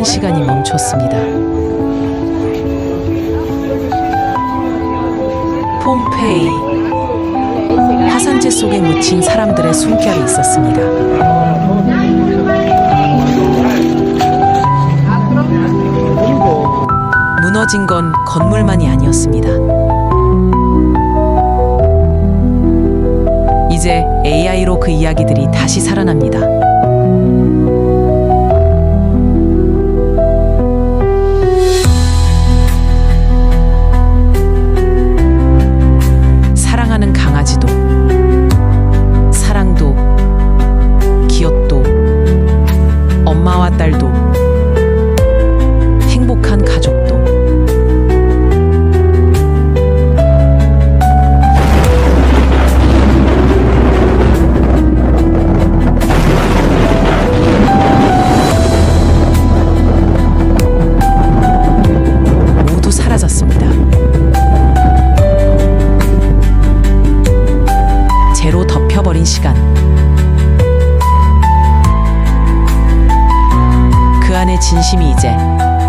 오랜 시간이 멈췄습니다. 폼페이 화산재 속에 묻힌 사람들의 숨결이 있었습니다. 무너진 건 건물만이 아니었습니다. 이제 AI로 그 이야기들이 다시 살아납니다. 강아지도, 사랑도, 기억도, 엄마와 딸도, 행복한 가족 재로 덮여버린 시간. 그 안의 진심이 이제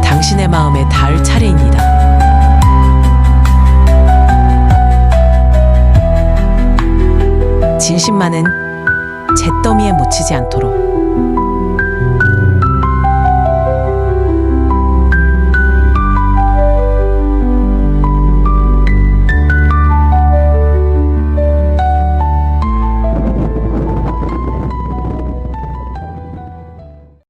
당신의 마음에 닿을 차례입니다. 진심만은 잿더미에 묻히지 않도록